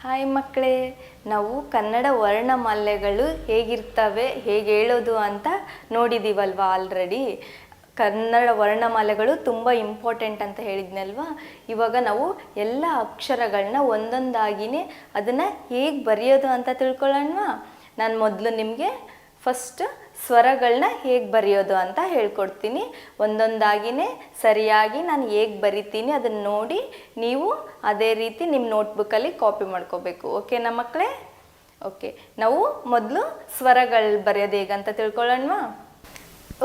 Hi ಮಕ್ಕಳೇ, ನಾವು ಕನ್ನಡ ವರ್ಣಮಾಲೆಗಳು ಹೇಗಿರ್ತವೆ, ಹೇಗೆ ಹೇಳೋದು ಅಂತ ನೋಡಿದ್ದೀವಲ್ವಾ ಆಲ್ರೆಡಿ ಕನ್ನಡ ವರ್ಣಮಾಲೆಗಳು ತುಂಬ ಇಂಪಾರ್ಟೆಂಟ್ ಅಂತ ಹೇಳಿದ್ನಲ್ವಾ? ಇವಾಗ ನಾವು ಎಲ್ಲ ಅಕ್ಷರಗಳನ್ನ ಒಂದೊಂದಾಗಿನೇ ಅದನ್ನು ಹೇಗೆ ಬರೆಯೋದು ಅಂತ ತಿಳ್ಕೊಳ್ಳೋಣವಾ? ನಾನು ಮೊದಲು ನಿಮಗೆ ಫಸ್ಟ್ ಸ್ವರಗಳನ್ನ ಹೇಗೆ ಬರೆಯೋದು ಅಂತ ಹೇಳ್ಕೊಡ್ತೀನಿ. ಒಂದೊಂದಾಗಿನೇ ಸರಿಯಾಗಿ ನಾನು ಹೇಗೆ ಬರಿತೀನಿ ಅದನ್ನು ನೋಡಿ ನೀವು ಅದೇ ರೀತಿ ನಿಮ್ಮ ನೋಟ್ಬುಕ್ಕಲ್ಲಿ ಕಾಪಿ ಮಾಡ್ಕೋಬೇಕು. ಓಕೆನಾ ಮಕ್ಕಳೇ ಓಕೆ, ನಾವು ಮೊದಲು ಸ್ವರಗಳು ಬರೆಯೋದು ಹೇಗಂತ ತಿಳ್ಕೊಳ್ಳೋಣವಾ?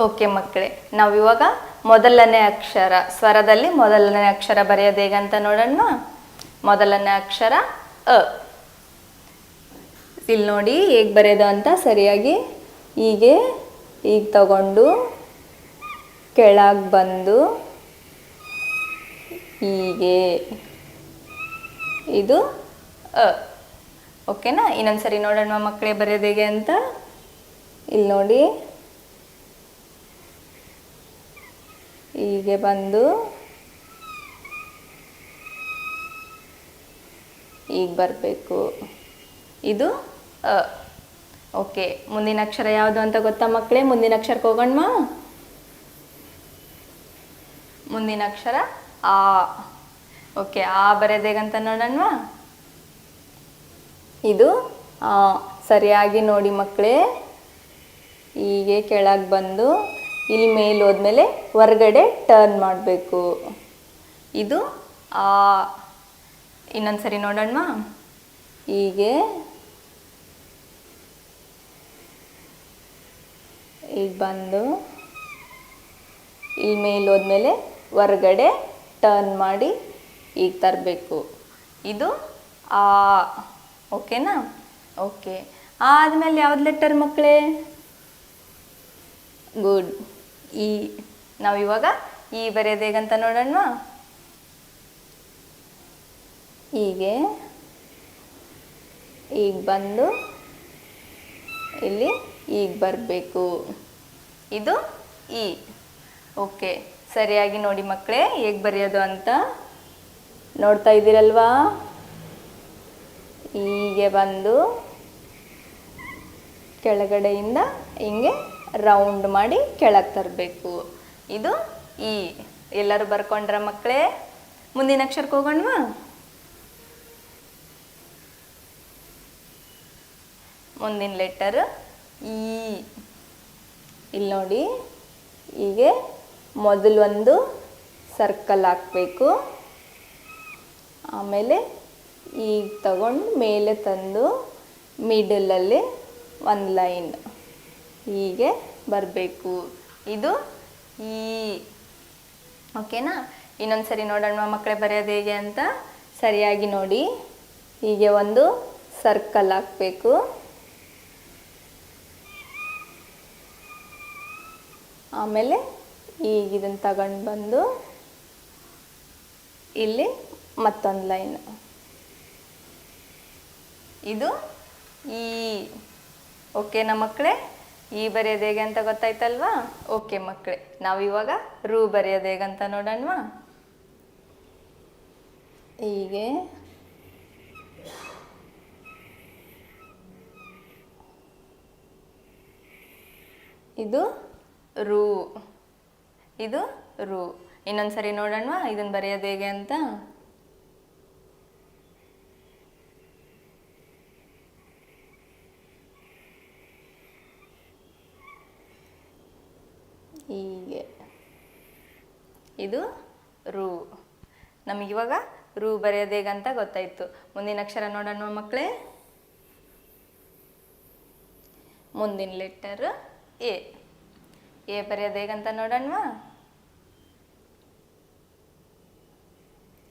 ಓಕೆ ಮಕ್ಕಳೇ ನಾವು ಇವಾಗ ಮೊದಲನೇ ಅಕ್ಷರ, ಸ್ವರದಲ್ಲಿ ಮೊದಲನೇ ಅಕ್ಷರ ಬರೆಯೋದು ಹೇಗಂತ ನೋಡೋಣ ಮೊದಲನೇ ಅಕ್ಷರ ಅ. ಇಲ್ಲಿ ನೋಡಿ ಹೇಗೆ ಬರೆಯೋದು ಅಂತ ಸರಿಯಾಗಿ ಹೀಗೆ ಈಗ ತಗೊಂಡು ಕೆಳಗೆ ಬಂದು ಹೀಗೆ. ಇದು ಅ. ಓಕೆನಾ? ಇನ್ನೊಂದ್ಸರಿ ನೋಡೋಣ ಮಕ್ಕಳೇ ಬರೆಯೋದು ಹೇಗೆ ಅಂತ. ಇಲ್ಲಿ ನೋಡಿ. ಹೀಗೆ ಬಂದು ಈಗ ಬರಬೇಕು. ಇದು ಅ. ಓಕೆ, ಮುಂದಿನ ಅಕ್ಷರ ಯಾವುದು ಅಂತ ಗೊತ್ತಾ ಮಕ್ಕಳೇ? ಮುಂದಿನ ಅಕ್ಷರಕ್ಕೆ ಹೋಗೋಣ ಮುಂದಿನ ಅಕ್ಷರ ಆ. ಓಕೆ, ಆ ಬರೆದೇಗಂತ ನೋಡೋಣವಾ ಇದು ಸರಿಯಾಗಿ ನೋಡಿ ಮಕ್ಕಳೇ. ಹೀಗೆ ಕೆಳಗೆ ಬಂದು, ಇಲ್ಲಿ ಮೇಲೆ ಹೋದ್ಮೇಲೆ ಹೊರಗಡೆ ಟರ್ನ್ ಮಾಡಬೇಕು. ಇದು ಆ. ಇನ್ನೊಂದು ಸರಿ ನೋಡೋಣವಾ ಹೀಗೆ ಈಗ ಬಂದು ಇಲ್ಲಿ ಮೇಲೆ ಹೋದ್ಮೇಲೆ ಹೊರಗಡೆ ಟರ್ನ್ ಮಾಡಿ ಈಗ ತರಬೇಕು. ಇದು ಆ, ಓಕೆನಾ? ಓಕೆ. ಆದಮೇಲೆ ಯಾವ್ದು ಲೆಟರ್ ಮಕ್ಕಳೇ ಗುಡ್ ಈ, ನಾವು ಇವಾಗ ಈ ಬರೆಯೋದು ಹೇಗಂತ ನೋಡೋಣವಾ? ಹೀಗೆ. ಈಗ ಬಂದು ಇಲ್ಲಿ ಈಗ ಬರಬೇಕು. ಇದು ಇ ಓಕೆ, ಸರಿಯಾಗಿ ನೋಡಿ ಮಕ್ಕಳೇ, ಹೇಗೆ ಬರೆಯೋದು ಅಂತ ನೋಡ್ತಾ ಇದ್ದೀರಲ್ವಾ? ಹೀಗೆ ಬಂದು ಕೆಳಗಡೆಯಿಂದ ಹಿಂಗೆ ರೌಂಡ್ ಮಾಡಿ ಕೆಳಗೆ ತರಬೇಕು. ಇದು ಇ ಎಲ್ಲರೂ ಬರ್ಕೊಂಡ್ರ ಮಕ್ಕಳೇ? ಮುಂದಿನ ಅಕ್ಷರಕ್ಕೆ ಹೋಗೋಣವಾ? ಮುಂದಿನ ಲೆಟರ್ ಈ. ಇಲ್ಲಿ ನೋಡಿ, ಹೀಗೆ ಮೊದಲು ಒಂದು ಸರ್ಕಲ್ ಹಾಕಬೇಕು. ಆಮೇಲೆ ಈಗ ತಗೊಂಡು ಮೇಲೆ ತಂದು ಮಿಡಲಲ್ಲಿ ಒಂದು ಲೈನ್ ಹೀಗೆ ಬರಬೇಕು. ಇದು ಈ ಓಕೆನಾ ಇನ್ನೊಂದು ಸರಿ ನೋಡೋಣ ಮಕ್ಕಳೇ ಬರೆಯೋದು ಹೇಗೆ ಅಂತ. ಸರಿಯಾಗಿ ನೋಡಿ. ಹೀಗೆ ಒಂದು ಸರ್ಕಲ್ ಹಾಕಬೇಕು. ಆಮೇಲೆ ಈಗ ಇದನ್ನು ತಗೊಂಡು ಬಂದು ಇಲ್ಲಿ ಮತ್ತೊಂದು ಲೈನ್. ಇದು ಈ ಓಕೆನಾ ಮಕ್ಕಳೇ, ಈ ಬರೆಯೋದು ಹೇಗೆ ಅಂತ ಗೊತ್ತಾಯ್ತಲ್ವಾ? ಓಕೆ ಮಕ್ಕಳೇ ಇವಾಗ ರೂ ಬರೆಯೋದು ಹೇಗಂತ ನೋಡೋಣವಾ? ಹೀಗೆ. ಇದು ರೂ. ಇದು ರು. ಇನ್ನೊಂದು ಸರಿ ನೋಡೋಣ ಇದನ್ನು ಬರೆಯೋದು ಹೇಗೆ ಅಂತ? ಹೀಗೆ. ಇದು ರೂ. ನಮಗಿವಾಗ ರು ಬರೆಯೋದು ಹೇಗೆ ಅಂತ ಗೊತ್ತಾಯಿತು. ಮುಂದಿನ ಅಕ್ಷರ ನೋಡೋಣ ಮಕ್ಕಳೇ ಮುಂದಿನ ಲೆಟರ್ ಎ. ಎ ಬರೆಯೋದು ಹೇಗಂತ ನೋಡೋಣವಾ?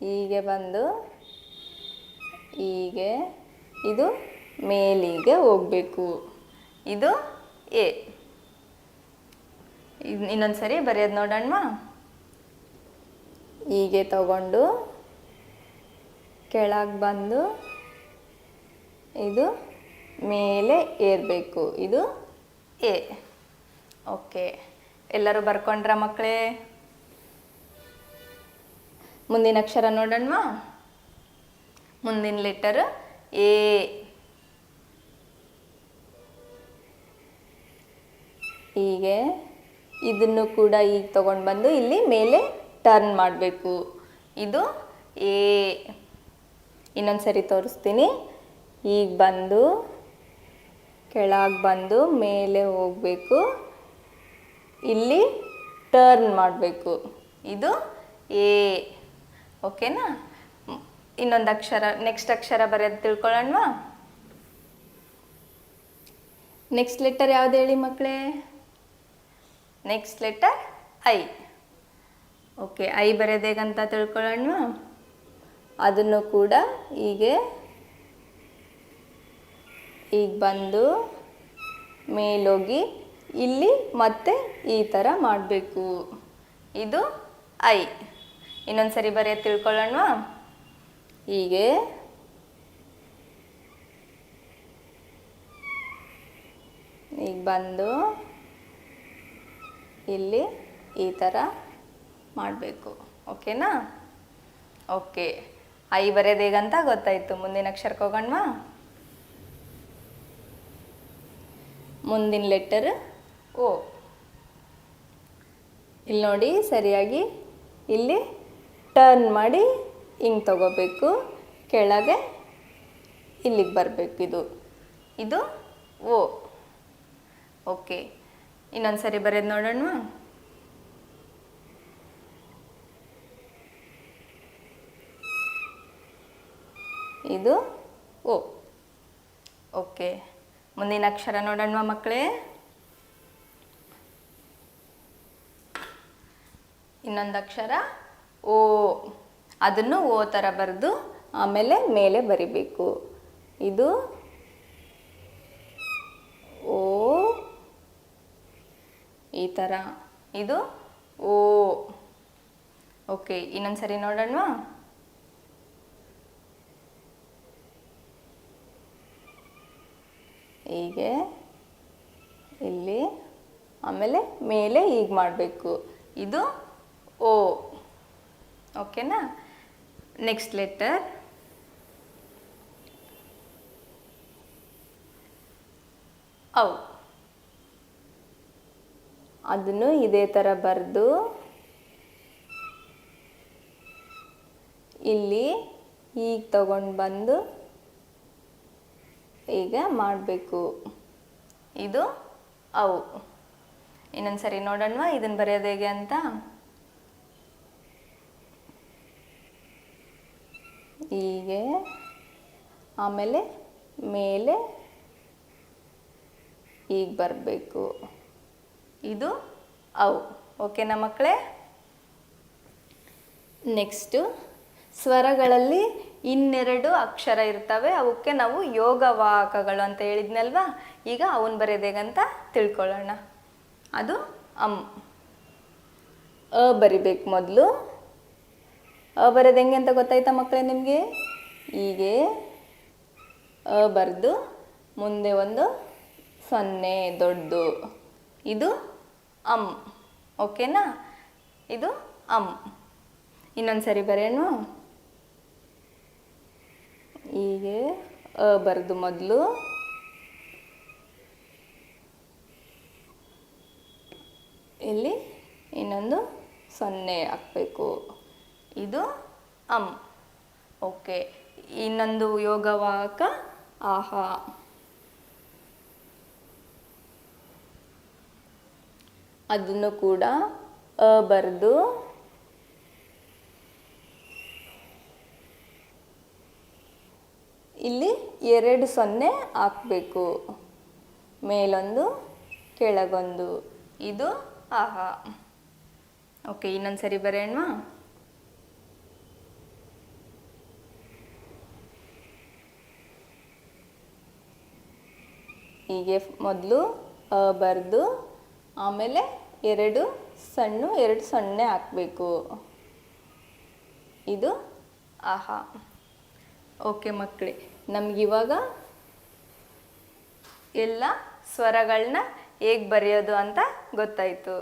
ಹೀಗೆ ಬಂದು, ಹೀಗೆ, ಇದು ಮೇಲಿಗೆ ಹೋಗಬೇಕು. ಇದು ಎ. ಇನ್ನೊಂದು ಸರಿ ಬರೆಯೋದು ನೋಡೋಣವಾ? ಹೀಗೆ ತಗೊಂಡು, ಕೆಳಗೆ ಬಂದು, ಇದು ಮೇಲೆ ಏರಬೇಕು. ಇದು ಎ. ಓಕೆ. ಎಲ್ಲರೂ ಬರ್ಕೊಂಡ್ರ ಮಕ್ಕಳೇ? ಮುಂದಿನ ಅಕ್ಷರ ನೋಡೋಣವಾ? ಮುಂದಿನ ಲೆಟರ್ ಎ ಹೀಗೆ ಇದನ್ನು ಕೂಡ ಈಗ ತಗೊಂಡು ಬಂದು ಇಲ್ಲಿ ಮೇಲೆ ಟರ್ನ್ ಮಾಡಬೇಕು. ಇದು ಎ ಇನ್ನೊಂದು ಸರಿ ತೋರಿಸ್ತೀನಿ. ಈಗ ಬಂದು ಕೆಳಗೆ ಬಂದು ಮೇಲೆ ಹೋಗಬೇಕು. ಇಲ್ಲಿ ಟರ್ನ್ ಮಾಡಬೇಕು. ಇದು ಎ ಓಕೆನಾ ಇನ್ನೊಂದು ಅಕ್ಷರ ನೆಕ್ಸ್ಟ್ ಅಕ್ಷರ ಬರೆಯೋದು ತಿಳ್ಕೊಳ್ಳೋಣವಾ? ನೆಕ್ಸ್ಟ್ ಲೆಟರ್ ಯಾವ್ದು ಹೇಳಿ ಮಕ್ಕಳೇ next letter I okay I ಬರೆಯೋದು ಹೇಗಂತ ತಿಳ್ಕೊಳ್ಳೋಣ ಅದನ್ನು ಕೂಡ ಹೀಗೆ ಈಗ ಬಂದು ಮೇಲೋಗಿ ಇಲ್ಲಿ ಮತ್ತೆ ಈ ಥರ ಮಾಡಬೇಕು. ಇದು ಐ. ಇನ್ನೊಂದು ಸರಿ ಬರೆಯ ತಿಳ್ಕೊಳ್ಳೋಣ. ಹೀಗೆ. ಈಗ ಬಂದು ಇಲ್ಲಿ ಈ ಥರ ಮಾಡಬೇಕು. ಓಕೆನಾ? ಓಕೆ. ಐ ಬರೆಯೋದು ಹೇಗಂತ ಗೊತ್ತಾಯಿತು? ಮುಂದಿನ ಅಕ್ಷರಕ್ಕೆ ಹೋಗೋಣವಾ? ಮುಂದಿನ ಲೆಟರ್ ಓ. ಇಲ್ಲಿ ನೋಡಿ, ಸರಿಯಾಗಿ ಇಲ್ಲಿ ಟರ್ನ್ ಮಾಡಿ ಹಿಂಗೆ ತಗೋಬೇಕು. ಕೆಳಗೆ ಇಲ್ಲಿಗೆ ಬರಬೇಕು ಇದು. ಇದು ಓ. ಓಕೆ. ಇನ್ನೊಂದು ಸರಿ ಬರೋದು ನೋಡೋಣ ಇದು ಓ. ಓಕೆ. ಮುಂದಿನ ಅಕ್ಷರ ನೋಡೋಣ ಮಕ್ಕಳೇ? ಇನ್ನೊಂದು ಅಕ್ಷರ ಓ. ಅದನ್ನು ಓ ಥರ ಬರೆದು ಆಮೇಲೆ ಮೇಲೆ ಬರಿಬೇಕು. ಇದು ಓ ಈ ಥರ ಇದು ಓ. ಓಕೆ ಇನ್ನೊಂದು ಸರಿ ನೋಡೋಣವಾ? ಹೀಗೆ, ಇಲ್ಲಿ, ಆಮೇಲೆ ಮೇಲೆ ಹೀಗೆ ಮಾಡಬೇಕು. ಇದು ಓ. ಓಕೆನಾ? ನೆಕ್ಸ್ಟ್ ಲೆಟರ್ ಔ. ಅದನ್ನು ಇದೇ ಥರ ಬರೆದು ಇಲ್ಲಿ ಈಗ ತಗೊಂಡು ಬಂದು ಈಗ ಮಾಡಬೇಕು. ಇದು ಅವು ಇನ್ನೊಂದು ಸರಿ ನೋಡೋಣವಾ ಇದನ್ನು ಬರೆಯೋದು ಹೇಗೆ ಅಂತ? ಹೀಗೆ, ಆಮೇಲೆ ಮೇಲೆ ಈಗ ಬರಬೇಕು. ಇದು ಅವು. ಓಕೆನಾ ಮಕ್ಕಳೇ? ನೆಕ್ಸ್ಟು ಸ್ವರಗಳಲ್ಲಿ ಇನ್ನೆರಡು ಅಕ್ಷರ ಇರ್ತವೆ. ಅವಕ್ಕೆ ನಾವು ಯೋಗವಾಹಕಗಳು ಅಂತ ಹೇಳಿದ್ನಲ್ವಾ? ಈಗ ಅವನ್ ಬರೆಯೋದೇಗಂತ ತಿಳ್ಕೊಳ್ಳೋಣ. ಅದು ಅಮ್ ಅ ಬರಿಬೇಕು ಮೊದಲು. ಅ ಬರೋದು ಹೆಂಗೆ ಅಂತ ಗೊತ್ತಾಯ್ತಾ ಮಕ್ಕಳೇ ನಿಮಗೆ? ಹೀಗೆ ಅ ಬರೆದು ಮುಂದೆ ಒಂದು ಸೊನ್ನೆ ದೊಡ್ಡದು ಇದು ಅಮ್ ಓಕೆನಾ? ಇದು ಅಮ್ ಇನ್ನೊಂದು ಸರಿ ಬರೆಯೋಣ ಹೀಗೆ ಅ ಬರೆದು ಮೊದಲು ಇಲ್ಲಿ ಇನ್ನೊಂದು ಸೊನ್ನೆ ಹಾಕಬೇಕು. ಇದು ಅಮ್ ಓಕೆ, ಇನ್ನೊಂದು ಯೋಗವಾಕ ಆಹಾ. ಅದನ್ನು ಕೂಡ ಅ ಬರೆದು ಇಲ್ಲಿ ಎರಡು ಸೊನ್ನೆ ಹಾಕಬೇಕು. ಮೇಲೊಂದು, ಕೆಳಗೊಂದು. ಇದು ಆಹಾ. ಓಕೆ ಇನ್ನೊಂದು ಸರಿ ಹೀಗೆ ಮೊದಲು ಬರೆದು, ಆಮೇಲೆ ಎರಡು ಸಣ್ಣ, ಎರಡು ಸೊನ್ನೆ ಹಾಕಬೇಕು. ಇದು ಆಹಾ. ಓಕೆ ಮಕ್ಕಳೇ ನಮಗಿವಾಗ ಎಲ್ಲ ಸ್ವರಗಳನ್ನ ಹೇಗೆ ಬರೆಯೋದು ಅಂತ ಗೊತ್ತಾಯಿತು.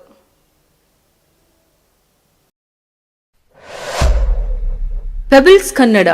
ಪೆಬಲ್ಸ್ ಕನ್ನಡ